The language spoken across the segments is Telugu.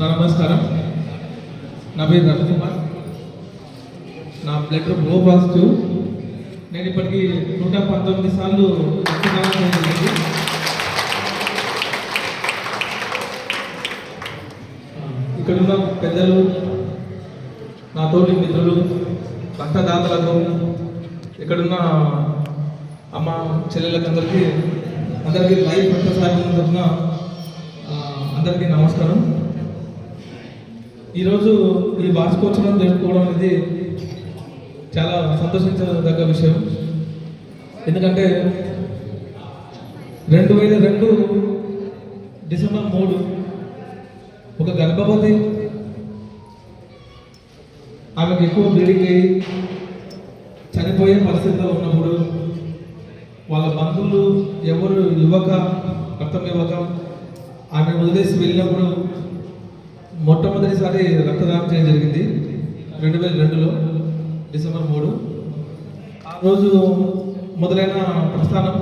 నమస్కారం. నా పేరు రవికుమార్. నా బ్లడ్ గ్రూప్ ఓ పాజిటివ్ నేను ఇప్పటికీ నూట పంతొమ్మిది సార్లు రక్తదానం చేయడం ఇక్కడున్న పెద్దలు నా తోటి మిత్రులు రక్తదాతలకు ఇక్కడున్న అమ్మ చెల్లెళ్ళకి అందరికీ అందరికీ లైఫ్ రక్తసారం తరఫున అందరికీ నమస్కారం. ఈరోజు ఈ వార్షికోత్సవం జరుపుకోవడం అనేది చాలా సంతోషించదగ్గ విషయం. ఎందుకంటే రెండు వేల రెండు డిసెంబర్ మూడు ఒక గర్భవతి ఆమెకు ఎక్కువ బ్లీడింగ్ అయ్యి చనిపోయే పరిస్థితిలో ఉన్నప్పుడు వాళ్ళ బంధువులు ఎవరు ఇవ్వక రక్తం ఇవ్వక ఆమె వదిలేసి వెళ్ళినప్పుడు మొట్టమొదటిసారి రక్తదానం చేయడం జరిగింది. రెండు వేల రెండులో డిసెంబర్ మూడు. ఆ రోజు మొదలైన ప్రస్థానం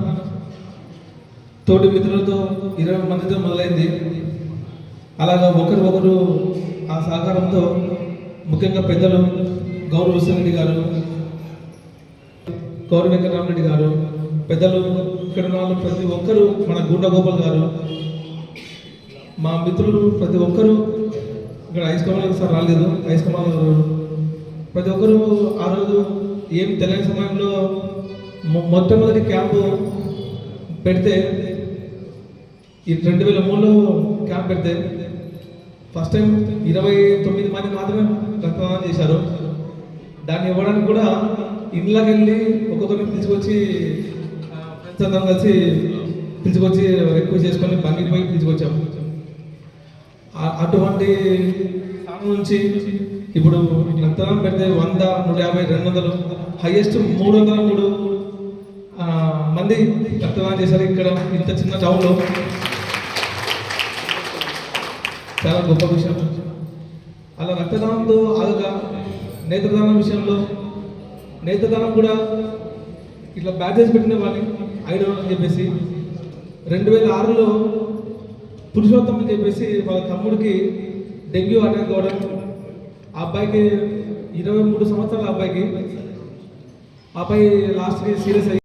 తోటి మిత్రులతో ఇరవై మందితో మొదలైంది. అలాగా ఒకరు ఒకరు ఆ సహకారంతో ముఖ్యంగా పెద్దలు గౌరవ రెడ్డి గారు గౌరవ వెంకటరామరెడ్డి గారు పెద్దలు ఇక్కడ వాళ్ళు ప్రతి ఒక్కరూ మన గుండగోపాల్ గారు మా మిత్రులు ప్రతి ఒక్కరూ ఇక్కడ ఐస్ కమల్ సార్ రాలేదు. ఐస్ కమల్ ప్రతి ఒక్కరూ ఆ రోజు ఏం తెలియని సమయంలో మొ- మొట్టమొదటి క్యాంపు పెడితే ఈ రెండు వేల మూడులో క్యాంప్ పెడితే ఫస్ట్ టైం ఇరవై తొమ్మిది మంది మాత్రమే రక్తదానం చేశారు. దాన్ని ఇవ్వడానికి కూడా ఇంట్లోకి వెళ్ళి ఒక్కొక్కరిని పిలుచుకొచ్చి ఫ్రెండ్స్ అందరం కలిసి పిలుచుకొచ్చి ఎక్కువ చేసుకొని బంగికి పిలుచుకొచ్చాము అటువంటి స్థానం నుంచి ఇప్పుడు రక్తదానం పెడితే వంద నూట యాభై రెండు వందలు హైయెస్ట్ మూడు వందల మూడు మంది రక్తదానం చేశారు ఇక్కడ ఇంత చిన్న టౌన్లో చాలా గొప్ప విషయం. అలా రక్తదానంతో ఆగక నేత్రదానం విషయంలో నేత్రదానం కూడా ఇట్లా బ్యాచెస్ పెట్టిన వాళ్ళని ఐదు అని చెప్పేసి రెండు వేల ఆరులో పురుషోత్తం అని చెప్పేసి వాళ్ళ తమ్ముడికి డెంగ్యూ అటాక్ అవ్వడం ఆ అబ్బాయికి ఇరవై మూడు సంవత్సరాల అబ్బాయికి అబ్బాయి లాస్ట్కి సీరియస్ అయ్యి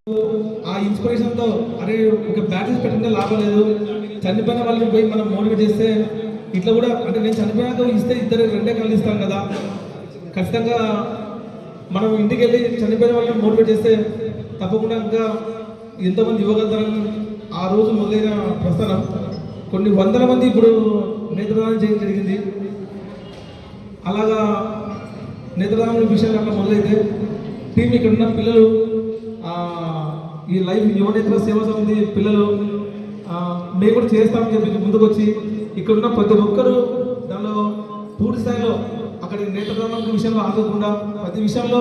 ఆ ఇన్స్పిరేషన్తో అరే ఒక బ్యాటరీస్ పెట్టిన లాభం లేదు. చనిపోయిన వాళ్ళని పోయి మనం మోటివేట్ చేస్తే ఇట్లా కూడా అంటే నేను చనిపోయాక ఇస్తే ఇద్దరు రెండే కళ్ళు ఇస్తాం కదా. ఖచ్చితంగా మనం ఇంటికి వెళ్ళి చనిపోయిన వాళ్ళని మోటివేట్ చేస్తే తప్పకుండా ఇంకా ఎంతమంది ఇవ్వగలుగుతారని ఆ రోజు మొదలైన ప్రస్థానం. కొన్ని వందల మంది ఇప్పుడు నేత్రదానం చేయడం జరిగింది. అలాగా నేత్రదానం విషయాలు అట్లా మొదలైతే టీం ఇక్కడ ఉన్న పిల్లలు ఈ లైఫ్ యువనేత్ర సేవ సమితి పిల్లలు మేము కూడా చేస్తామని చెప్పి ముందుకు వచ్చి ఇక్కడ ఉన్న ప్రతి ఒక్కరూ దానిలో పూర్తి స్థాయిలో అక్కడ నేత్రదానం విషయంలో ఆగకుండా ప్రతి విషయంలో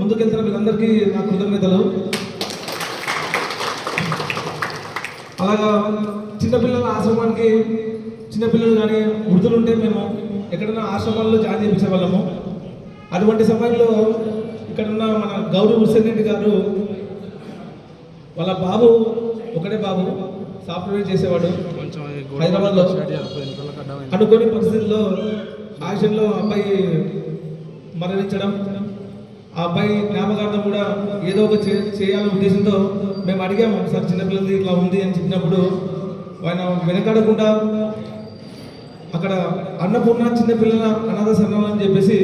ముందుకెళ్తున్న వీళ్ళందరికీ నా కృతజ్ఞతలు. అలాగా చిన్నపిల్లల ఆశ్రమానికి చిన్నపిల్లలు కానీ వృద్ధులు ఉంటే మేము ఎక్కడైనా ఆశ్రమాల్లో జాయిన్ చేయించే వాళ్ళము అటువంటి సమయంలో ఇక్కడ ఉన్న మన గౌరవ్ హుసేన్ రెడ్డి గారు వాళ్ళ బాబు ఒకటే బాబు సాఫ్ట్వేర్ చేసేవాడు. హైదరాబాద్లో అనుకోని పరిస్థితుల్లో యాక్షన్లో అబ్బాయి మరణించడం ఆ అబ్బాయి జ్ఞాపకార్థం కూడా ఏదో ఒక చేయాలనే ఉద్దేశంతో మేము అడిగాము సార్ చిన్నపిల్లలది ఇట్లా ఉంది అని చెప్పినప్పుడు ఆయన వెనకడకుండా అక్కడ అన్నపూర్ణ చిన్నపిల్లల అనాథ శరణం అని చెప్పేసి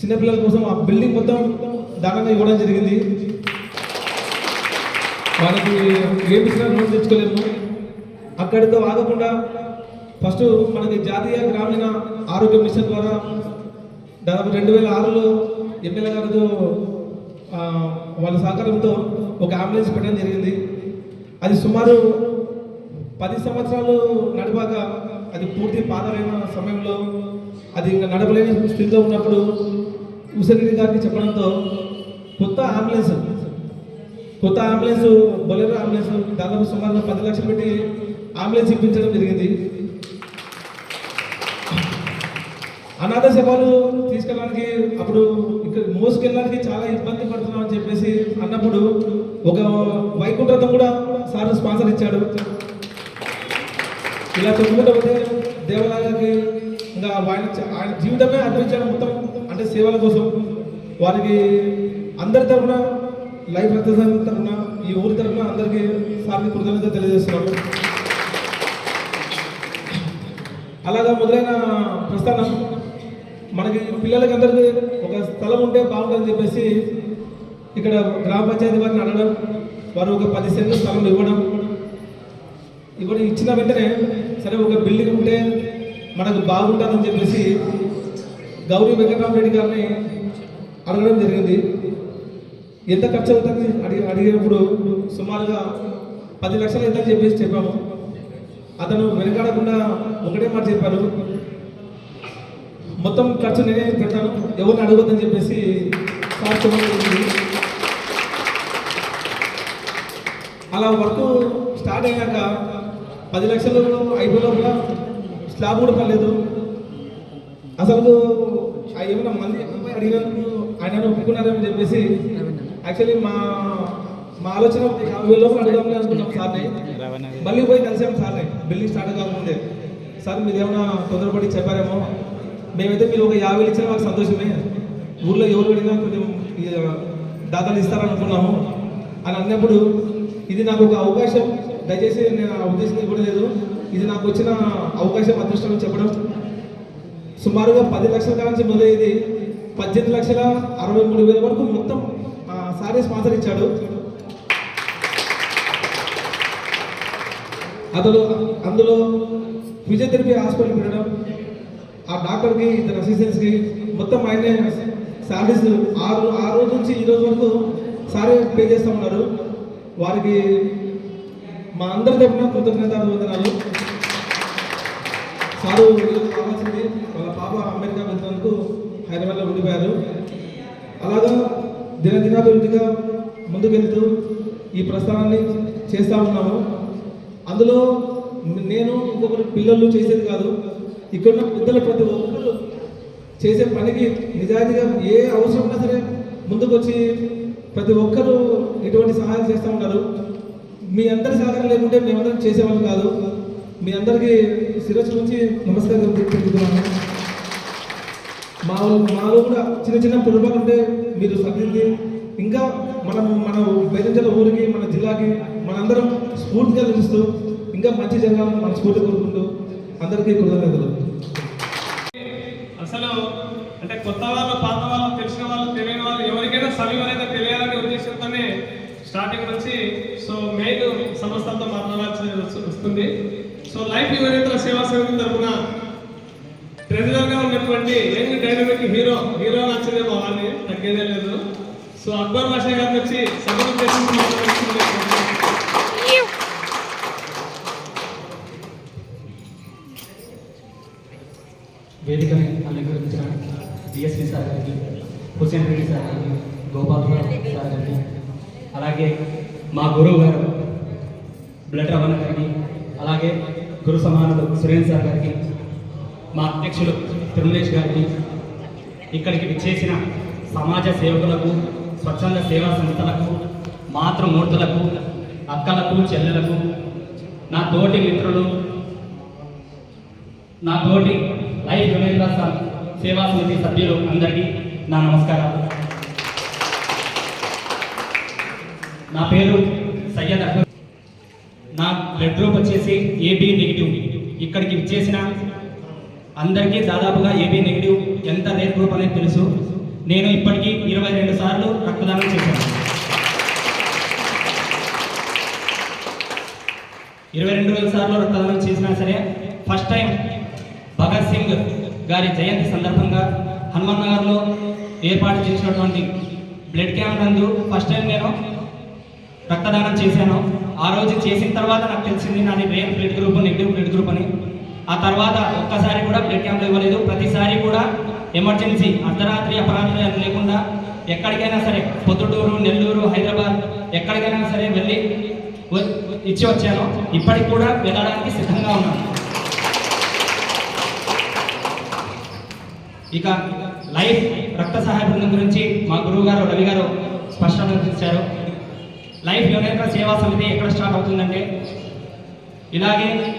చిన్నపిల్లల కోసం ఆ బిల్డింగ్ మొత్తం దానంగా ఇవ్వడం జరిగింది. వాళ్ళకి ఏ విషయాలు లోన్ తెచ్చుకోలేము. అక్కడితో ఆగకుండా ఫస్ట్ మనకి జాతీయ గ్రామీణ ఆరోగ్య మిషన్ ద్వారా దాదాపు రెండు వేల ఆరులో ఎమ్మెల్యే గారితో వాళ్ళ సహకారంతో ఒక అంబులెన్స్ పెట్టడం జరిగింది. అది సుమారు పది సంవత్సరాలు నడిపాక అది పూర్తి పాదమైన సమయంలో అది ఇంకా నడపలేని స్థితిలో ఉన్నప్పుడు హుసేన్ గారికి చెప్పడంతో కొత్త అంబులెన్స్ కొత్త అంబులెన్స్ బొలెరో అంబులెన్స్ దాదాపు సుమారు పది లక్షలు పెట్టి అంబులెన్స్ ఇప్పించడం జరిగింది. అనాథ శవాలు తీసుకెళ్ళడానికి అప్పుడు ఇక్కడ మోసుకెళ్ళడానికి చాలా ఇబ్బంది పడుతున్నామని చెప్పేసి అన్నప్పుడు ఒక వైకుంఠం కూడా సార్ స్పాన్సర్ ఇచ్చాడు. ఇలా చెప్పుకుంటే పోతే దేవాలయాలకి ఇంకా ఆయన ఆయన జీవితమే అర్పించాడు మొత్తం. అంటే సేవల కోసం వారికి అందరి తరఫున లైఫ్ రక్త తరఫున ఈ ఊరి తరఫున అందరికీ సార్ని కృతజ్ఞత తెలియజేస్తున్నాము అలాగా మొదలైన ప్రస్థానం. మనకి పిల్లలకి అందరికీ ఒక స్థలం ఉంటే బాగుంటుందని చెప్పేసి ఇక్కడ గ్రామ పంచాయతీ వారిని అడగడం వారు ఒక పది సెంట్లు స్థలం ఇవ్వడం ఇవ్వడం ఇచ్చిన వెంటనే సరే ఒక బిల్డింగ్ ఉంటే మనకు బాగుంటుందని చెప్పేసి గౌరీ వెంకటరామరెడ్డి గారిని అడగడం జరిగింది. ఎంత ఖర్చు అవుతుంది? అడిగి అడిగినప్పుడు సుమారుగా పది లక్షలు ఎంత చెప్పేసి చెప్పాము. అతను వెనకాడకుండా ఒకటే మాట చెప్పారు. మొత్తం ఖర్చు నేనే పెట్టాను ఎవరిని అడగొద్దని చెప్పేసి జరిగింది. అలా వర్క్ స్టార్ట్ అయ్యాక పది లక్షలు అయిపోయే లోపల స్లాబ్ కూడా పర్లేదు అసలు ఏమైనా మంది ఎక్కువ అడిగినందుకు ఆయన ఒప్పుకున్నారని చెప్పేసి యాక్చువల్లీ మా మా ఆలోచన లోపల అడుగుదామని అనుకున్నాం సార్ని. మళ్ళీ పోయి కలిసాం సార్ని. బిల్డింగ్ స్టార్ట్ కాకముందే. సార్ మీరు ఏమైనా తొందరపడి చెప్పారేమో? మేమైతే మీరు ఒక యాభై ఇచ్చిన మాకు సంతోషమే. ఊర్లో ఎవరు అడిగినా కొంచెం దాతలు దాదాలు ఇస్తారనుకున్నాము. అని అన్నప్పుడు ఇది నాకు ఒక అవకాశం. దయచేసి నేను ఉద్దేశం ఇవ్వడం లేదు ఇది నాకు వచ్చిన అవకాశం అదృష్టం చెప్పడం. సుమారుగా పది లక్షల నుంచి మొదలయ్యేది పద్దెనిమిది లక్షల అరవై మూడు వేల వరకు మొత్తం సారీ స్పాన్సర్ ఇచ్చాడు. అతను అందులో ఫిజియోథెరపీ హాస్పిటల్ పెట్టడం ఆ డాక్టర్కి ఇతని అసిస్టెంట్స్కి మొత్తం ఆయనే శాలరీస్ ఆరు ఆ రోజు నుంచి ఈ రోజు వరకు సారీ పే చేస్తూ ఉన్నారు. వారికి మా అందరి తరఫున కృతజ్ఞత వందనాలు సారు కావాల్సింది వాళ్ళ పాప అమెరికా వెళ్తున్నందుకు హైదరాబాద్లో ఉండిపోయారు. అలాగా దినదినాభివృద్ధిగా ముందుకెళ్తూ ఈ ప్రస్థానాన్ని చేస్తూ ఉన్నాము. అందులో నేను ఇంకొకరు పిల్లలు చేసేది కాదు. ఇక్కడ ఉన్న పెద్దలు ప్రతి ఒక్కరు చేసే పనికి నిజాయితీగా ఏ అవసరం ఉన్నా సరే ముందుకు వచ్చి ప్రతి ఒక్కరూ ఇటువంటి సహాయం చేస్తూ ఉంటారు మీ అందరి సహకారం లేకుంటే మేమందరం చేసేవాళ్ళం కాదు. మీ అందరికీ శిరస్సు నుంచి నమస్కారం చెప్తున్నాను మా మాలో కూడా చిన్న చిన్న పొరపాటు ఉంటే మీరు సరిదిద్ది ఇంకా మనం మన బైరంజల ఊరికి మన జిల్లాకి మనందరం స్ఫూర్తిగా నిలుస్తూ ఇంకా మంచి జరగాలని మన స్ఫూర్తి కోరుకుంటూ అందరికీ కృతజ్ఞతలు. అసలు అంటే కొత్త వాళ్ళు పాత వాళ్ళు తెలిసిన వాళ్ళు తెలియని వాళ్ళు ఎవరికైనా సమయం అనేది తెలియాలనే ఉద్దేశంతోనే స్టార్టింగ్ నుంచి సో మెయిన్ సమస్యలతో మాట్లాడాల్సి వస్తుంది. సో లైఫ్ యువనేతల సేవా సమితి తరఫున ట్రెజరర్గా ఉన్నటువంటి యంగ్ డైనమిక్ హీరో హీరో నచ్చదే మా తగ్గేదే లేదు. సో అక్బర్ బాషా గారిని వచ్చి సభను చేసి వేదికని అలంకరించిన డిఎస్పి సార్ గారికి హుసేన్ రెడ్డి సార్ గారికి గోపాల్ సార్ గారికి అలాగే మా గురువు గారు బ్లడ్ రమణ గారికి అలాగే గురు సమానులు సురేంద్ర సార్ గారికి మా అధ్యక్షులు తిరుమలేష్ గారికి ఇక్కడికి విచ్చేసిన సమాజ సేవకులకు స్వచ్ఛంద సేవా సంస్థలకు మాతృమూర్తులకు అక్కలకు చెల్లెలకు నా తోటి మిత్రులు నా తోటి లైఫ్ యునేంద్ర సేవా సమితి సభ్యులు అందరికీ నా నమస్కారాలు. నా పేరు సయ్యద్ అహ్మద్. నా బ్లడ్ గ్రూప్ వచ్చేసి ఏబీ నెగిటివ్ ఇక్కడికి ఇచ్చేసిన అందరికీ దాదాపుగా ఏబీ నెగిటివ్ ఎంత రేట్ గ్రూప్ అనేది తెలుసు. నేను ఇప్పటికీ ఇరవై రెండు సార్లు రక్తదానం చేశాను. ఇరవై రెండు వేల సార్లు రక్తదానం చేసినా సరే ఫస్ట్ టైం భగత్ సింగ్ గారి జయంతి సందర్భంగా హనుమాన్ నగర్లో ఏర్పాటు చేసినటువంటి బ్లడ్ క్యాంప్ నందు ఫస్ట్ టైం నేను రక్తదానం చేశాను. ఆ రోజు చేసిన తర్వాత నాకు తెలిసింది నాది rare blood group negative blood group అని. ఆ తర్వాత ఒక్కసారి కూడా బ్లడ్ క్యాంప్లు ఇవ్వలేదు. ప్రతిసారి కూడా ఎమర్జెన్సీ అర్ధరాత్రి అపరాత్రి అని లేకుండా ఎక్కడికైనా సరే పొద్దుటూరు నెల్లూరు హైదరాబాద్ ఎక్కడికైనా సరే వెళ్ళి వ- ఇచ్చి వచ్చాను. ఇప్పటికి కూడా వెళ్ళడానికి సిద్ధంగా ఉన్నాను. ఇక లైఫ్ రక్త సహాయ బృందం గురించి మా గురువు గారు రవి గారు స్పష్టంగా చూశారు లైఫ్ యువనేత్ర సేవా సమితి ఎక్కడ స్టార్ట్ అవుతుందంటే ఇలాగే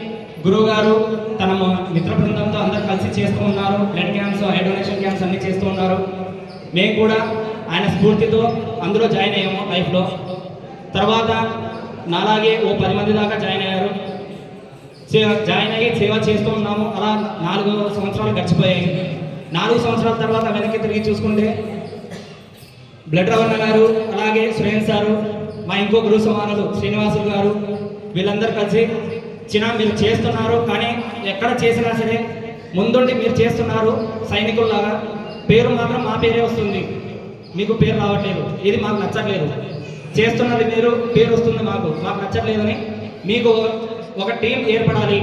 గురువు గారు తన మిత్ర బృందంతో అందరు కలిసి చేస్తూ ఉన్నారు. Blood camps eye donation camps అన్ని చేస్తూ ఉన్నారు. మేము కూడా ఆయన స్ఫూర్తితో అందులో జాయిన్ అయ్యాము లైఫ్లో. తర్వాత నాలాగే ఓ పది మంది దాకా జాయిన్ అయ్యారు. సే- జాయిన్ అయ్యి సేవ చేస్తూ ఉన్నాము. అలా నాలుగు సంవత్సరాలు గడిచిపోయాయి. నాలుగు సంవత్సరాల తర్వాత వెనక్కి తిరిగి చూసుకుంటే బ్లడ్ రవణ గారు అలాగే సురేన్ సారు మా ఇంకో గురువు సమానులు శ్రీనివాసులు గారు వీళ్ళందరూ కలిసి చిన్న మీరు చేస్తున్నారు. కానీ ఎక్కడ చేసినా సరే ముందుండి మీరు చేస్తున్నారు సైనికుల్లాగా. పేరు మాత్రం మా పేరే వస్తుంది. మీకు పేరు రావట్లేదు. ఇది మాకు నచ్చట్లేదు. చేస్తున్నది మీరు పేరు వస్తుంది మాకు. మాకు నచ్చట్లేదని మీకు ఒక టీం ఏర్పడాలి.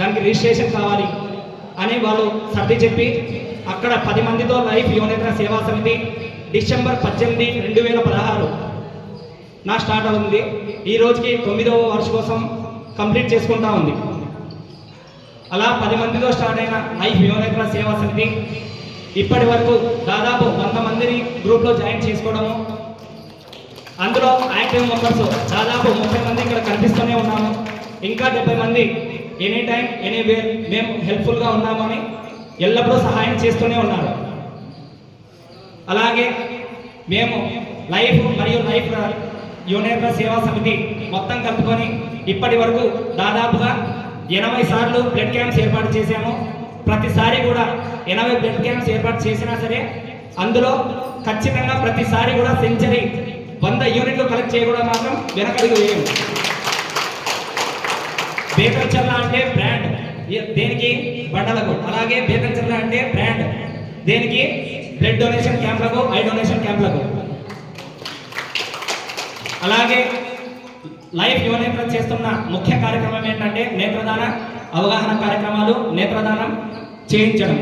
దానికి రిజిస్ట్రేషన్ కావాలి అని వాళ్ళు సర్ది చెప్పి అక్కడ పది మందితో లైఫ్ యువనేత్ర సేవా సమితి డిసెంబర్ పద్దెనిమిది రెండు వేల పదహారు నా స్టార్ట్ అవుతుంది. ఈ రోజుకి తొమ్మిదవ కోసం కంప్లీట్ చేసుకుంటా ఉంది. అలా పది మందితో స్టార్ట్ అయిన లైఫ్ యువనేత్ర సేవా సమితి ఇప్పటి వరకు దాదాపు వంద మందిని గ్రూప్లో జాయిన్ చేసుకోవడము అందులో యాక్టివ్ మెంబర్స్ దాదాపు ముప్పై మంది ఇక్కడ కనిపిస్తూనే ఉన్నాము. ఇంకా డెబ్బై మంది ఎనీ టైం ఎనీ వే మేము హెల్ప్ఫుల్గా ఉన్నామని ఎల్లప్పుడూ సహాయం చేస్తూనే ఉన్నారు. అలాగే మేము లైఫ్ మరియు లైఫ్ యునేత్ర సేవా సమితి మొత్తం కలుపుకొని ఇప్పటి వరకు దాదాపుగా ఎనభై సార్లు బ్లడ్ క్యాంప్స్ ఏర్పాటు చేశాము. ప్రతిసారి కూడా ఎనభై బ్లడ్ క్యాంప్స్ ఏర్పాటు చేసినా సరే అందులో ఖచ్చితంగా ప్రతిసారి కూడా సెంచరీ వంద యూనిట్లు కలెక్ట్ చేయకూడదు మాత్రం వెనకడుగు వేయము. బేకల్చర్ల అంటే బ్రాండ్. దేనికి? బండలకు. అలాగే బేకల్చర్ల అంటే బ్రాండ్. దేనికి? బ్లడ్ డొనేషన్ క్యాంప్లకు ఐ డొనేషన్ క్యాంప్లకు. అలాగే లైఫ్ యువనేత్ర చేస్తున్న ముఖ్య కార్యక్రమం ఏంటంటే నేత్రదాన అవగాహన కార్యక్రమాలు నేత్రదానం చేయించడం.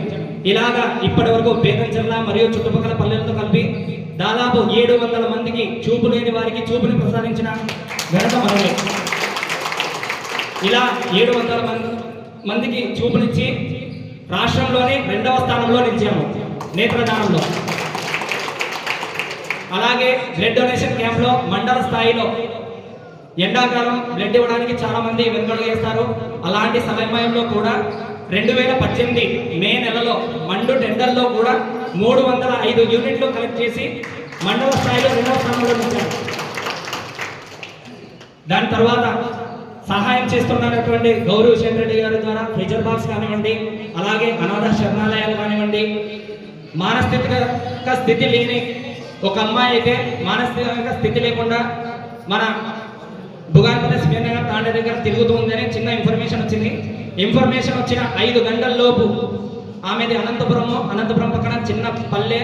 ఇలాగా ఇప్పటి వరకు జిల్లా మరియు చుట్టుపక్కల పల్లెలతో కలిపి దాదాపు ఏడు వందల మందికి చూపు లేని వారికి చూపుని ప్రసాదించిన ఘనత మనమే ఇలా ఏడు వందల మంది మందికి చూపునిచ్చి రాష్ట్రంలోనే రెండవ స్థానంలో నిలిచాము నేత్రదానంలో. అలాగే బ్లడ్ డొనేషన్ క్యాంప్లో మండల స్థాయిలో ఎండాకాలం బ్లడ్ ఇవ్వడానికి చాలా మంది వెనుకడుగు వేస్తారు. అలాంటి సమయంలో కూడా రెండు వేల పద్దెనిమిది మే నెలలో మండు టెండర్లో కూడా మూడు వందల ఐదు యూనిట్లు కలెక్ట్ చేసి మండల స్థాయిలో రెండవ స్థానంలో ఉంచారు దాని తర్వాత సహాయం చేస్తున్నటువంటి గౌరవ శేఖర్ రెడ్డి గారి ద్వారా ఫ్రిజర్ బాక్స్ కానివ్వండి అలాగే అనాథ శరణాలయాలు కానివ్వండి మానస్థితిక స్థితి లేని ఒక అమ్మాయి అయితే మానసిక స్థితి లేకుండా మన భుగాన్పల్లి స్పీనగర్ తాండ దగ్గర తిరుగుతూ ఉందని చిన్న ఇన్ఫర్మేషన్ వచ్చింది. ఇన్ఫర్మేషన్ వచ్చిన ఐదు గంటల లోపు ఆమెది అనంతపురము అనంతపురం పక్కన చిన్న పల్లె.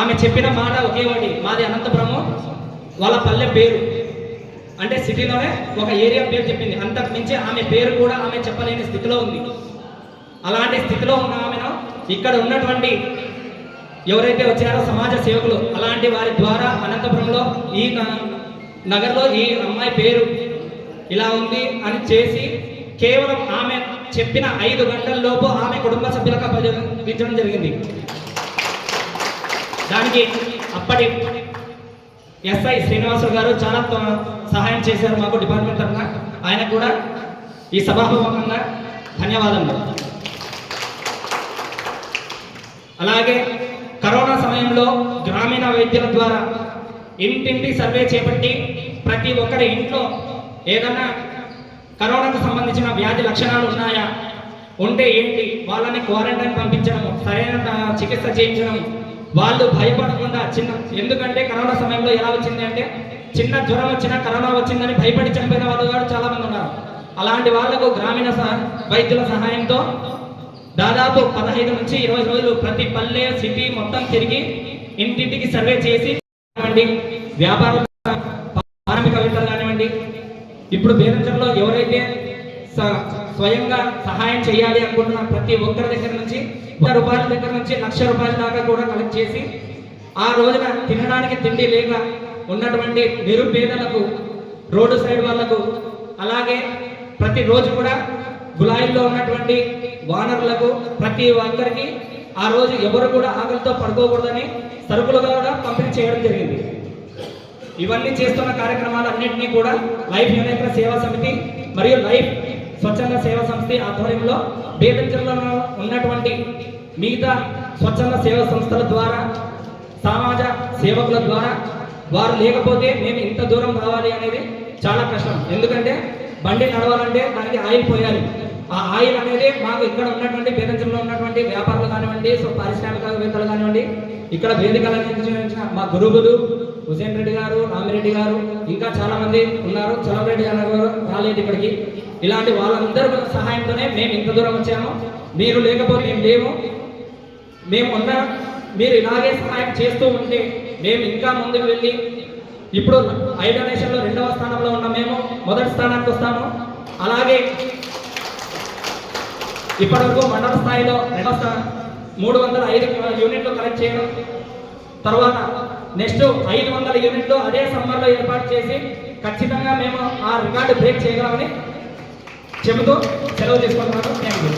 ఆమె చెప్పిన మాట ఒకే ఒకటి మాది అనంతపురము వాళ్ళ పల్లె పేరు. అంటే సిటీలోనే ఒక ఏరియా పేరు చెప్పింది. అంతకు మించి ఆమె పేరు కూడా ఆమె చెప్పలేని స్థితిలో ఉంది. అలాంటి స్థితిలో ఉన్న ఆమెను ఇక్కడ ఉన్నటువంటి ఎవరైతే వచ్చారో సమాజ సేవకులు అలాంటి వారి ద్వారా అనంతపురంలో ఈ న- నగర్లో ఈ అమ్మాయి పేరు ఇలా ఉంది అని చేసి కేవలం ఆమె చెప్పిన ఐదు గంటల లోపు ఆమె కుటుంబ సభ్యులకు అప్పగించడం జరిగింది. దానికి అప్పటి ఎస్ఐ శ్రీనివాసరావు గారు చాలా సహాయం చేశారు మాకు డిపార్ట్మెంట్ తరఫున. ఆయన కూడా ఈ సభాపూర్వకంగా ధన్యవాదములు. అలాగే కరోనా సమయంలో గ్రామీణ వైద్యుల ద్వారా ఇంటింటి సర్వే చేపట్టి ప్రతి ఒక్కరి ఇంట్లో ఏదైనా కరోనాకు సంబంధించిన వ్యాధి లక్షణాలు ఉన్నాయా? ఉంటే ఏంటి? వాళ్ళని క్వారంటైన్ పంపించడం సరైన చికిత్స చేయించడం వాళ్ళు భయపడకుండా చిన్న ఎందుకంటే కరోనా సమయంలో ఎలా వచ్చింది అంటే చిన్న జ్వరం వచ్చినా కరోనా వచ్చిందని భయపడి చనిపోయిన వాళ్ళు కూడా చాలామంది ఉన్నారు. అలాంటి వాళ్ళకు గ్రామీణ సహ- వైద్యుల సహాయంతో దాదాపు పదహైదు నుంచి ఇరవై రోజులు ప్రతి పల్లె సిటీ మొత్తం తిరిగి ఇంటింటికి సర్వే చేసి కానివ్వండి వ్యాపార పారిశ్రామికవేత్తలు కానివ్వండి ఇప్పుడు బేరంచర్లో ఎవరైతే స- స్వయంగా సహాయం చేయాలి అనుకుంటున్న ప్రతి ఒక్కరి దగ్గర నుంచి వంద రూపాయల దగ్గర నుంచి లక్ష రూపాయల దాకా కూడా కలెక్ట్ చేసి ఆ రోజున తినడానికి తిండి లేక ఉన్నటువంటి నిరుపేదలకు రోడ్డు సైడ్ వాళ్ళకు అలాగే ప్రతి రోజు కూడా గులాయిల్లో ఉన్నటువంటి వానరులకు ప్రతి ఒక్కరికి ఆ రోజు ఎవరు కూడా ఆకలితో పడుకోకూడదని సరుకులుగా కూడా పంపిణీ చేయడం జరిగింది. ఇవన్నీ చేస్తున్న కార్యక్రమాలన్నింటినీ కూడా లైఫ్ యునైటెడ్ సేవా సమితి మరియు లైఫ్ స్వచ్ఛంద సేవా సంస్థ ఆధ్వర్యంలో బేదంచెల్లో ఉన్నటువంటి మిగతా స్వచ్ఛంద సేవా సంస్థల ద్వారా సమాజ సేవకుల ద్వారా వారు లేకపోతే మేము ఇంత దూరం రావాలి అనేది చాలా కష్టం. ఎందుకంటే బండి నడవాలంటే దానికి ఆయిల్ పోయాలి. ఆ ఆయిల్ అనేది మాకు ఇక్కడ ఉన్నటువంటి బేదంచంలో ఉన్నటువంటి వ్యాపారులు కానివ్వండి సో పారిశ్రామికవేత్తలు కానివ్వండి ఇక్కడ వేదికల నుంచి మా గురువులు హుసేన్ రెడ్డి గారు రామిరెడ్డి గారు ఇంకా చాలా మంది ఉన్నారు చలమరెడ్డి గారు రాలేదు ఇక్కడికి ఇలాంటి వాళ్ళందరూ సహాయంతోనే మేము ఇంత దూరం వచ్చాము. మీరు లేకపోతే మేము లేము. మేము ఉన్న మీరు ఇలాగే సహాయం చేస్తూ ఉంటే మేము ఇంకా ముందుకు వెళ్ళి ఇప్పుడు ఐ డొనేషన్లో రెండవ స్థానంలో ఉన్న మేము. మొదటి స్థానానికి వస్తాము. అలాగే ఇప్పటివరకు మండల స్థాయిలో రెండవ మూడు వందల ఐదు యూనిట్లు కలెక్ట్ చేయడం. తర్వాత నెక్స్ట్ ఐదు వందల యూనిట్లు అదే సమ్మర్లో ఏర్పాటు చేసి ఖచ్చితంగా మేము ఆ రికార్డు బ్రేక్ చేయగలమని చెబుతూ సెలవు తీసుకుంటున్నాను. Thank you